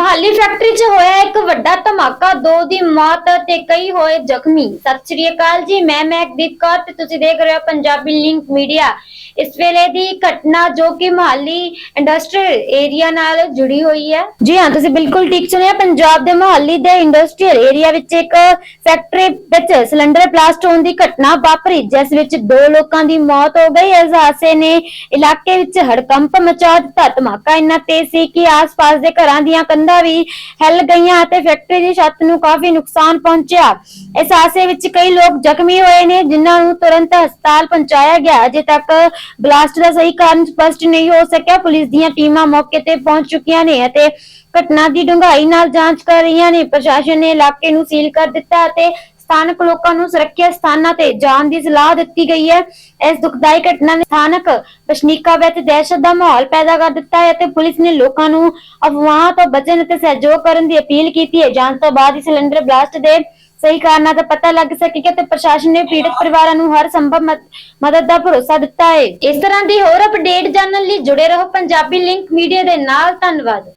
Mohali factory 'ਚ ਹੋਇਆ ਇੱਕ ਵੱਡਾ ਧਮਾਕਾ, ਦੋ ਦੀ ਮੌਤ ਤੇ ਕਈ ਹੋਏ ਜ਼ਖਮੀ। ਸਤਿ ਸ਼੍ਰੀ ਅਕਾਲ ਜੀ, ਮੈਂ ਮਹਿਕਦੀਪ ਕੌਰ ਤੇ ਤੁਸੀਂ ਦੇਖ ਰਹੇ ਹੋ ਪੰਜਾਬੀ ਲਿੰਕ ਮੀਡੀਆ। ਇਸ ਵੇਲੇ ਦੀ ਘਟਨਾ ਜੋ ਕਿ ਮਹਾਲੀ ਇੰਡਸਟਰੀਅਲ ਏਰੀਆ ਨਾਲ ਜੁੜੀ ਹੋਈ ਹੈ। ਜੀ ਹਾਂ, ਤੁਸੀਂ ਬਿਲਕੁਲ ਠੀਕ ਸੁਣਿਆ। ਪੰਜਾਬ ਦੇ ਮਹਾਲੀ ਦੇ ਇੰਡਸਟਰੀਅਲ ਏਰੀਆ ਵਿੱਚ ਇੱਕ ਫੈਕਟਰੀ ਵਿੱਚ ਸਿਲੰਡਰ ਬਲਾਸਟ ਹੋਣ ਦੀ ਘਟਨਾ ਵਾਪਰੀ, ਜਿਸ ਵਿੱਚ ਦੋ ਲੋਕਾਂ ਦੀ ਮੌਤ ਹੋ ਗਈ। ਇਸ ਹਾਦਸੇ ਨੇ ਇਲਾਕੇ ਵਿੱਚ ਹੜਕੰਪ ਮਚਾ ਦਿੱਤਾ। ਧਮਾਕਾ ਇੰਨਾ ਤੇਜ਼ ਸੀ ਕਿ ਆਸ-ਪਾਸ ਦੇ ਘਰਾਂ ਦੀਆਂ ਕੰਧਾਂ ਵੀ ਹਿੱਲ ਗਈਆਂ ਅਤੇ ਫੈਕਟਰੀ ਦੀ ਛੱਤ ਨੂੰ ਕਾਫੀ ਨੁਕਸਾਨ ਪਹੁੰਚਿਆ। ਇਸ ਹਾਦਸੇ ਵਿੱਚ ਕਈ ਲੋਕ ਜ਼ਖਮੀ ਹੋਏ ਨੇ, ਜਿਨ੍ਹਾਂ ਨੂੰ ਤੁਰੰਤ ਹਸਪਤਾਲ ਪਹੁੰਚਾਇਆ ਗਿਆ। ਅਜੇ ਤੱਕ ਬਲਾਸਟ ਦਾ ਸਹੀ ਕਾਰਨ ਸਪਸ਼ਟ ਨਹੀਂ ਹੋ ਸਕਿਆ। ਪੁਲਿਸ ਦੀਆਂ ਟੀਮਾਂ ਮੌਕੇ ਤੇ ਪਹੁੰਚ ਚੁੱਕੀਆਂ ਨੇ ਅਤੇ ਘਟਨਾ ਦੀ ਡੂੰਘਾਈ ਨਾਲ ਜਾਂਚ ਕਰ ਰਹੀਆਂ ਨੇ। ਪ੍ਰਸ਼ਾਸਨ ਨੇ ਇਲਾਕੇ ਨੂੰ ਸੀਲ ਕਰ ਦਿੱਤਾ ਅਤੇ ਸਥਾਨਕ ਲੋਕਾਂ ਨੂੰ ਸੁਰੱਖਿਅਤ ਸਥਾਨਾਂ ਤੇ ਜਾਣ ਦੀ ਸਲਾਹ ਦਿੱਤੀ ਗਈ ਹੈ। ਇਸ ਦੁਖਦਾਈ ਘਟਨਾ ਨੇ ਸਥਾਨਕ ਵਸਨੀਕਾਂ ਵਿੱਚ ਦਹਿਸ਼ਤ ਦਾ ਮਾਹੌਲ ਪੈਦਾ ਕਰ ਦਿੱਤਾ ਹੈ ਅਤੇ ਪੁਲਿਸ ਨੇ ਲੋਕਾਂ ਨੂੰ ਅਫਵਾਹਾਂ ਤੋਂ ਬਚਣ ਅਤੇ ਸਹਿਯੋਗ ਕਰਨ ਦੀ ਅਪੀਲ ਕੀਤੀ ਹੈ। ਜਾਂਚ ਤੋਂ ਬਾਅਦ ਹੀ ਸਿਲੰਡਰ ਬਲਾਸਟ ਦੇ ਸਹੀ ਕਾਰਨਾਂ ਦਾ ਪਤਾ ਲੱਗ ਸਕੇਗਾ ਤੇ ਪ੍ਰਸ਼ਾਸਨ ਨੇ ਪੀੜਤ ਪਰਿਵਾਰਾਂ ਨੂੰ ਹਰ ਸੰਭਵ ਮਦ- ਮਦਦ ਦਾ ਭਰੋਸਾ ਦਿੱਤਾ ਹੈ। ਇਸ ਤਰ੍ਹਾਂ ਦੀ ਹੋਰ ਅਪਡੇਟ ਜਾਣਨ ਲਈ ਜੁੜੇ ਰਹੋ ਪੰਜਾਬੀ ਲਿੰਕ ਮੀਡੀਆ ਦੇ ਨਾਲ। ਧੰਨਵਾਦ।